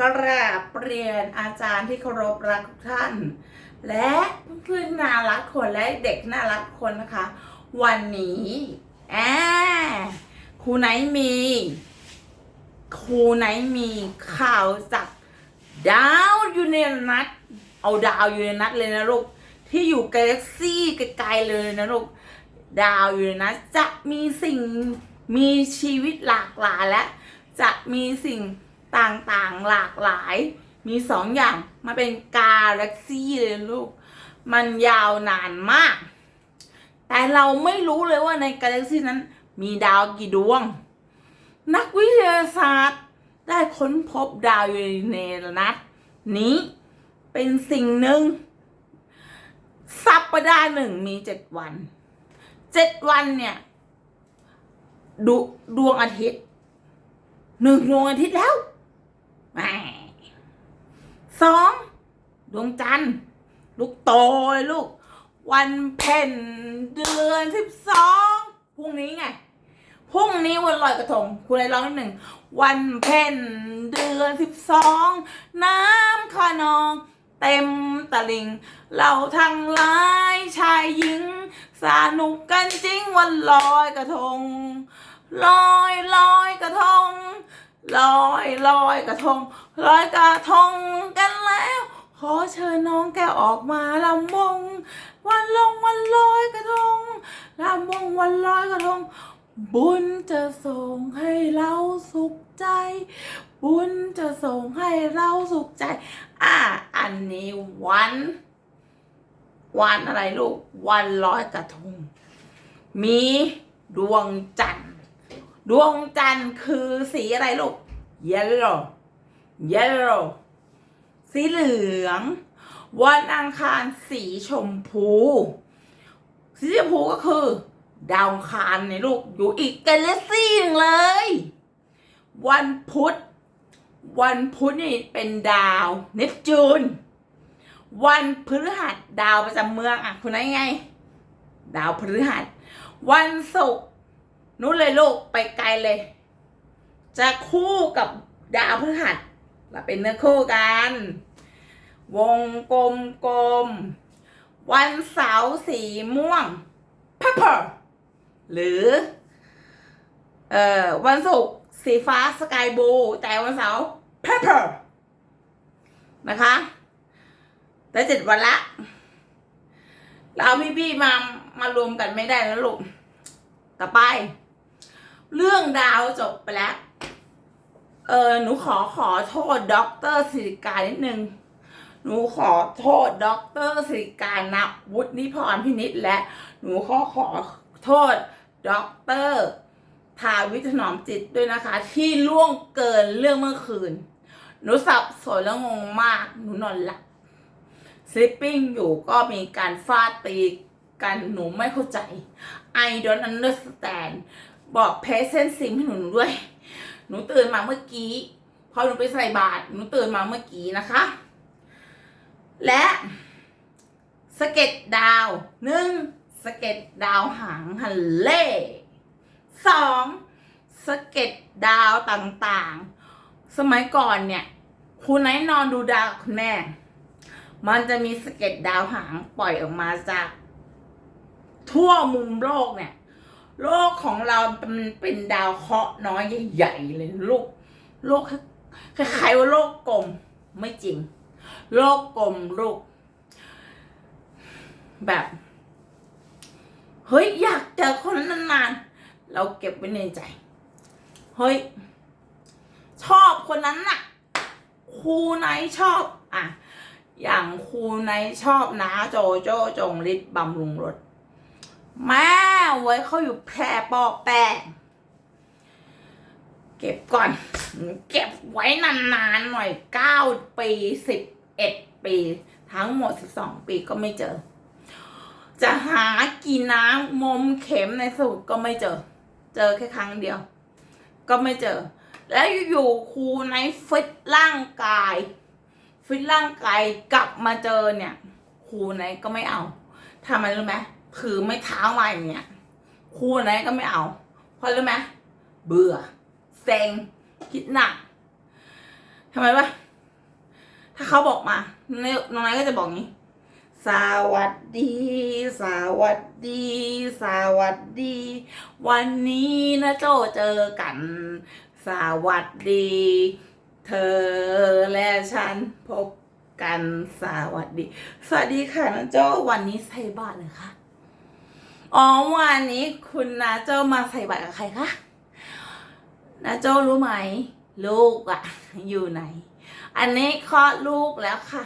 กราบเรียนอาจารย์ที่เคารพรักทุกท่าน และเพื่อนน่ารักคนและเด็กน่ารักคนนะคะ วันนี้แอครูไหนมีครูไหนมีข่าวจากดาวยูเนนัทเอาดาวยูเนนัทเลยนะลูกที่อยู่กาแล็กซี่ไกลๆเลยนะลูกดาวยูเนนัทจะมีสิ่งมีชีวิตหลากหลายและจะมีสิ่ง ต่างๆหลากหลาย มีสองอย่างมาเป็นกาแล็กซี่เลยลูก มันยาวนานมาก แต่เราไม่รู้เลยว่าในกาแล็กซี่นั้น มีดาวกี่ดวง นักวิทยาศาสตร์ได้ค้นพบดาวยูเรนัสนี้เป็นสิ่งหนึ่ง สัปดาห์หนึ่งมีเจ็ดวัน เจ็ดวันเนี่ยดวดวงอาทิตย์หนึ่งดวงอาทิตย์แล้ว สองดวงจันทร์ลูกโตเลยลูก วันเพ็ญเดือนสิบสองพรุ่งนี้ไงพรุ่งนี้วันลอยกระทงคุณอะไรร้องนิดหนึ่งวันเพ็ญเดือนสิบสองน้ำขนอง เต็มตะลิง เราทั้งหลายชายหญิง สนุกกันจริงวันลอยกระทงลอยลอยกระทง ลอยลอยกระทงลอยกระทงกันแล้ว ขอเชิญน้องแก้วออกมาลำวง วันลงวันลอยกระทงลำวงวันลอยกระทง บุญจะส่งให้เราสุขใจ บุญจะส่งให้เราสุขใจ อ่าอันนี้วัน วันอะไรลูก วันลอยกระทง มีดวงจันทร์ ดวงจันทร์คือสีอะไรลูก yellow yellow สีเหลือง วันอังคารสีชมพู สีชมพูก็คือ ดาวคารเนี่ลูกอยู่อีกกาแล็กซี่หนึ่งเลย วันพุธ วันพุธนี่เป็นดาวเนปจูน วันพฤหัสดาวประจำเมืองอะคุณไอ้ไง ดาวพฤหัส วันศุกร์ นู้นเลยลูกไปไกลเลย จะคู่กับดาวพฤหัสเราเป็นเนื้อคู่กัน วงกลมกลมๆวันเสาร์สีม่วง purple หรือ เอ่อ วันศุกร์สีฟ้าสกายบลูแต่วันเสาร์ purple นะคะได้เจ็ดวันละ เราเอาพี่มามารวมกันไม่ได้แล้วลูก ต่อไป เรื่องดาวจบไปแล้ว เออหนูขอขอโทษด็อกเตอร์สิริการนิดนึง หนูขอโทษด็อกเตอร์สิริการนะวุฒินิพรพินิษและ หนูขอขอโทษด็อกเตอร์ทาวิถนอมจิตด้วยนะคะ ที่ล่วงเกินเรื่องเมื่อคืน หนูสับสนแล้วงงมาก หนูนอนหลับสลิปปิ้งอยู่ก็มีการฟาดตีกันหนูไม่เข้าใจ I don't understand บอก present sim ให้หนูด้วย หนูตื่นมาเมื่อกี้พอหนูไปใส่บาตรหนูตื่นมาเมื่อกี้นะคะ และสเก็ดดาวหนึ่งสเก็ดดาวหางฮันเล่สองสเก็ดดาวต่างๆ สมัยก่อนเนี่ยคุณไหนนอนดูดาวคุณแม่ มันจะมีสเก็ดดาวหางปล่อยออกมาจาก ทั่วมุมโลกเนี่ย โลกของเรามันเป็นดาวเคราะห์น้อยใหญ่ๆเลยลูกโลกคล้ายๆว่าโลกกลมไม่จริง โลกกลมลูกแบบเฮ้ยอยากเจอคนนั้นนานๆเราเก็บไว้ในใจ เฮ้ย ชอบคนนั้นน่ะครูไหนชอบ อะ อย่างครูไหนชอบนะโจโจจงฤทธิ์บำรุงรส แม่ไว้เขาอยู่แพรปอกแปะเก็บก่อน เก็บไว้นานๆหน่อยเก้าปีสิบเอ็ดปี ทั้งหมดสิบสองปีก็ไม่เจอ จะหากี่น้ำมมเข็มในสมุดก็ไม่เจอ เจอแค่ครั้งเดียว ก็ไม่เจอ แล้วอยู่ครูในฟิตร่างกาย ฟิตร่างกายกลับมาเจอเนี่ยครูไหนก็ไม่เอาทำไมรู้ไหม ถือไม่เท้ามาอย่างเงี้ยครูไหนก็ไม่เอาเพราะรู้ไหมเบื่อเซ็งคิดหนักทำไมวะถ้าเขาบอกมาน้องนายก็จะบอกงี้ สวัสดี สวัสดี สวัสดี วันนี้นะโจเจอกัน สวัสดี เธอและฉันพบกันสวัสดี สวัสดีค่ะนะโจวันนี้ใส่บาตรเลยค่ะ อ๋อวันนี้คุณนาโจมาใส่บาตรกับใครคะนาโจรู้ไหม ลูกอะอยู่ไหน อันนี้คลอดลูกแล้วค่ะ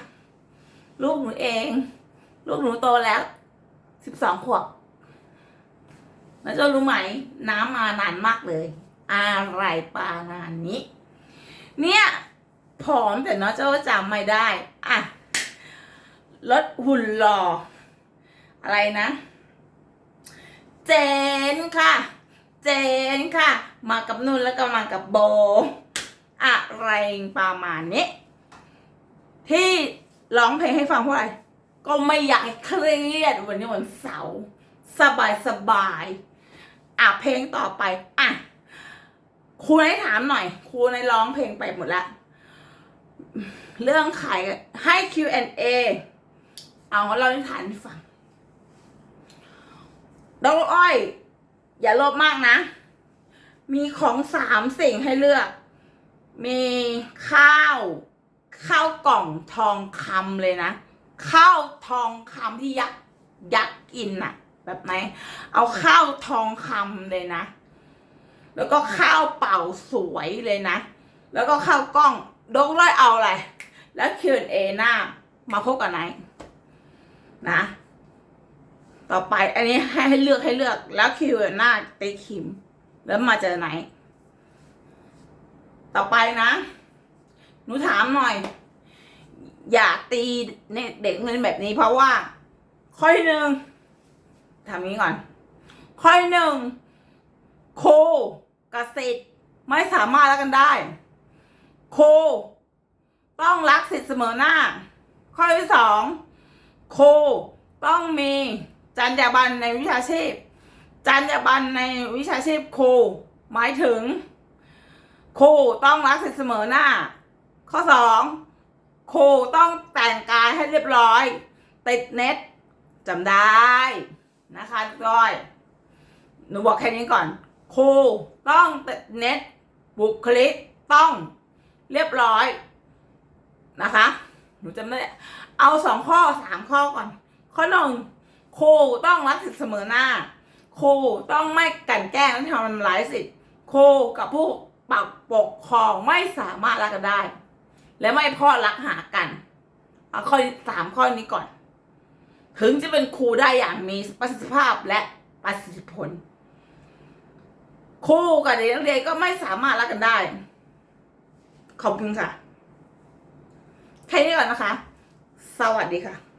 ลูกหนูเอง ลูกหนูโตแล้วสิบสองขวบนาโจรู้ไหม น้ำมานานมากเลย อะไรปานานนี้ เนี่ยผอมแต่น้องโจ้จำไม่ได้ อะลดหุ่นหล่ออะไรนะ เจนค่ะ เจนค่ะ มากับนุ่นแล้วก็มากับโบ อะไรประมาณนี้ ที่ร้องเพลงให้ฟังเพราะอะไร ก็ไม่อยากเครียดวันนี้วันเสาร์สบายสบายอะเพลงต่อไป อะครูให้ถามหน่อยครูในร้องเพลงไปหมดแล้วเรื่องขายให้ Q&A เอาเรานิทานให้ฟัง ดอกอ้อย อย่าโลภมากนะ มีของสามสิ่งให้เลือก มีข้าว ข้าวกล่องทองคำเลยนะ ข้าวทองคำที่ยักยักกินน่ะ แบบไหน เอาข้าวทองคำเลยนะ แล้วก็ข้าวเป่าสวยเลยนะ แล้วก็ข้าวกล้องดงร้อยเอาอะไร แล้ว Q&A หน้ามาพบกับไหนนะ ต่อไป อันนี้ให้ให้เลือกให้เลือก แล้ว Q&A หน้าตีขิม แล้วมาเจอไหน ต่อไปนะ หนูถามหน่อย อย่าตีเด็กเงินแบบนี้เพราะว่า ข้อที่หนึ่งทำนี้ก่อน ข้อที่หนึ่งโคกับสิทธิ์ไม่สามารถรักกันได้ โค ต้องรักสิทธิ์เสมอหน้า ข้อที่สองโค ต้องมี จรรยาบรรณในวิชาชีพจรรยาบรรณในวิชาชีพครูหมายถึงครูต้องรักสิทธิเสมอหน้า ข้อสองครูต้องแต่งกายให้เรียบร้อย ติดเน็ตจำได้นะคะทุกท่านหนูบอกแค่นี้ก่อนครูต้องติดเน็ตบุคลิกต้องเรียบร้อยนะคะ หนูจำได้ เอาสองข้อสามข้อก่อน ข้อหนึ่ง ครูต้องรักสิทธิเสมอหน้า ครูต้องไม่กันแกล้งและทำร้ายสิทธิ์ครูกับผู้ปักปกครองไม่สามารถรักกันได้ และไม่พ่อรักหากันเอาข้อสามข้อนี้ก่อน ถึงจะเป็นครูได้อย่างมีประสิทธิภาพและประสิทธิผลครูกับเด็กนักเรียนก็ไม่สามารถรักกันได้ ขอบคุณค่ะแค่นี้ก่อนนะคะ สวัสดีค่ะ